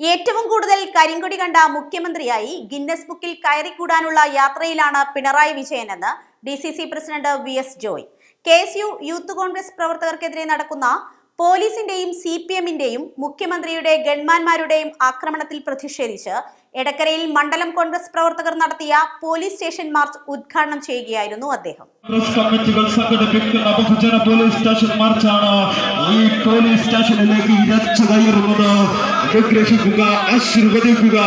ഏറ്റവും കൂടുതൽ കരിങ്കൊടി കണ്ട മുഖ്യമന്ത്രിയായി ഗിന്നസ് ബുക്കിൽ കയറിക്കൂടാനുള്ള യാത്രയിലാണ് Pinarayi വിജയനെന്ന് D C C president V S Joy. K S U youth Congress പ്രവർത്തകർക്കെതിരെ നടക്കുന്ന പോലീസിന്റെയും സി പി എമ്മിന്റെയും മുഖ്യമന്ത്രിയുടെ ഗൺമാന്മാരുടെയും ആക്രമണത്തിൽ പ്രതിഷേധിച്ച് എടക്കരയിൽ മണ്ഡലം കോൺഗ്രസ് പ്രവർത്തകർ നടത്തിയ പോലീസ് സ്റ്റേഷൻ മാർച്ച് ഉദ്ഘാടനം ചെയ്യുകയായിരുന്നു അദ്ദേഹം. കോൺഗ്രസ് കമ്മിറ്റികൾ സംഘടിപ്പിക്കുന്ന ബഹുജന പോലീസ് സ്റ്റേഷൻ മാർച്ചാണ് ഈ പോലീസ് സ്റ്റേഷനിലേക്ക് ഇരച്ചു കയറുന്നത്. ആശീർവദിക്കുക.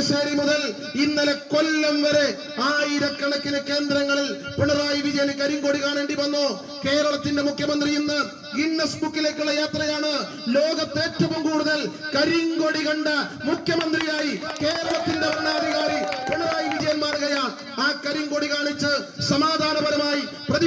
കല്യാശ്ശേരി മുതൽ ഇന്നലെ കൊല്ലം വരെ ആയിരക്കണക്കിന് കേന്ദ്രങ്ങളിൽ പിണറായി വിജയന് കരിങ്കൊടി കാണേണ്ടി വന്നു. കേരളത്തിന്റെ മുഖ്യമന്ത്രി ഇന്ന് ഗിന്നസ് ബുക്കിലേക്കുള്ള യാത്രയാണ്. ലോകത്ത് ഏറ്റവും കൂടുതൽ കരിങ്കൊടി കണ്ട മുഖ്യമന്ത്രിയായി കേരളത്തിന്റെ ഭരണാധികാരി പിണറായി വിജയൻ മാറുകയാണ്. ആ കരിങ്കൊടി കാണിച്ച്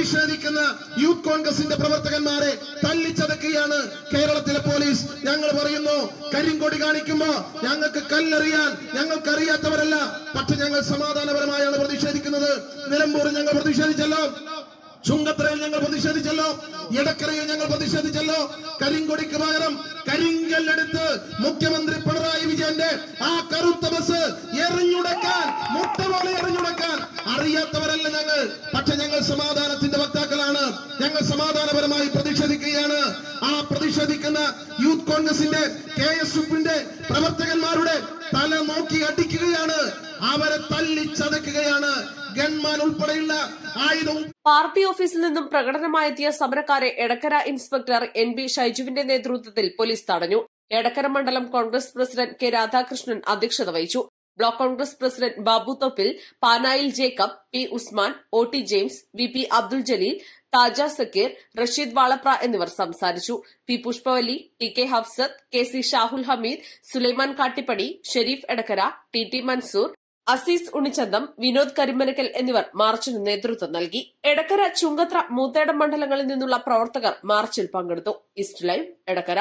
പ്രതിഷേധിക്കുന്ന യൂത്ത് കോൺഗ്രസിന്റെ പ്രവർത്തകന്മാരെ തല്ലിച്ചതക്കുകയാണ് കേരളത്തിലെ പോലീസ്. ഞങ്ങൾ പറയുന്നു കരിങ്കൊടി കാണിക്കുമ്പോ ഞങ്ങൾക്ക് കല്ലെറിയാൻ ഞങ്ങൾക്ക് അറിയാത്തവരല്ല പക്ഷെ ഞങ്ങൾ സമാധാനപരമായാണ് പ്രതിഷേധിക്കുന്നത്. നിലമ്പൂരിൽ ഞങ്ങൾ പ്രതിഷേധിച്ചല്ലോ. ചുങ്കത്തറയിൽ ഞങ്ങൾ പ്രതിഷേധിച്ചല്ലോ. ഇടക്കരയിൽ ഞങ്ങൾ പ്രതിഷേധിച്ചല്ലോ. കരിങ്കൊടിക്ക് പകരം കരിങ്കല്ലെടുത്ത് മുഖ്യമന്ത്രി പിണറായി വിജയന്റെ ആ കറുത്ത ബസ് എറിഞ്ഞുടക്കാൻ മുട്ട എറിഞ്ഞുടക്കാൻ അറിയാത്തവരല്ല ഞങ്ങൾ. പക്ഷെ ഞങ്ങൾ സമാധാനത്തിന്റെ വക്താക്കളാണ്. ഞങ്ങൾ സമാധാനപരമായി പ്രതിഷേധിക്കുകയാണ്. ആ പ്രതിഷേധിക്കുന്ന യൂത്ത് കോൺഗ്രസിന്റെ കെ എസ് എഫിന്റെ പ്രവർത്തകന്മാരുടെ തല നോക്കി അടിക്കുകയാണ്. അവരെ തല്ലി ചതക്കുകയാണ്. ഗൺമാൻ ഉൾപ്പെടെയുള്ള ആയുധം പാർട്ടി ഓഫീസിൽ നിന്നും പ്രകടനമായെത്തിയ സമരക്കാരെ എടക്കര ഇൻസ്പെക്ടർ എൻ ബി ഷൈജുവിന്റെ നേതൃത്വത്തിൽ പോലീസ് തടഞ്ഞു. എടക്കര മണ്ഡലം കോൺഗ്രസ് പ്രസിഡന്റ് കെ രാധാകൃഷ്ണൻ അധ്യക്ഷത വഹിച്ചു. Block Congress president Babu Thoppil Panayil Jacob P Usman O T James V P Abdul Jaleel Thaja Sakkeer Rasheed Valapra എന്നിവർ സംസാരിച്ചു. P Pushpavalli T K Hafsath K C Shahul Hameed Sulaiman Kattippadi Shareef Edakkara T T Mansoor Azeez Unichantham Vinod Karimanakkal എന്നിവർ മാർച്ചിന് നേതൃത്വം നൽകി. എടക്കര ചുങ്കത്ര മൂത്തേടം മണ്ഡലങ്ങളിൽ നിന്നുള്ള പ്രവർത്തകർ മാർച്ചിൽ പങ്കെടുത്തു. East live Edakkara.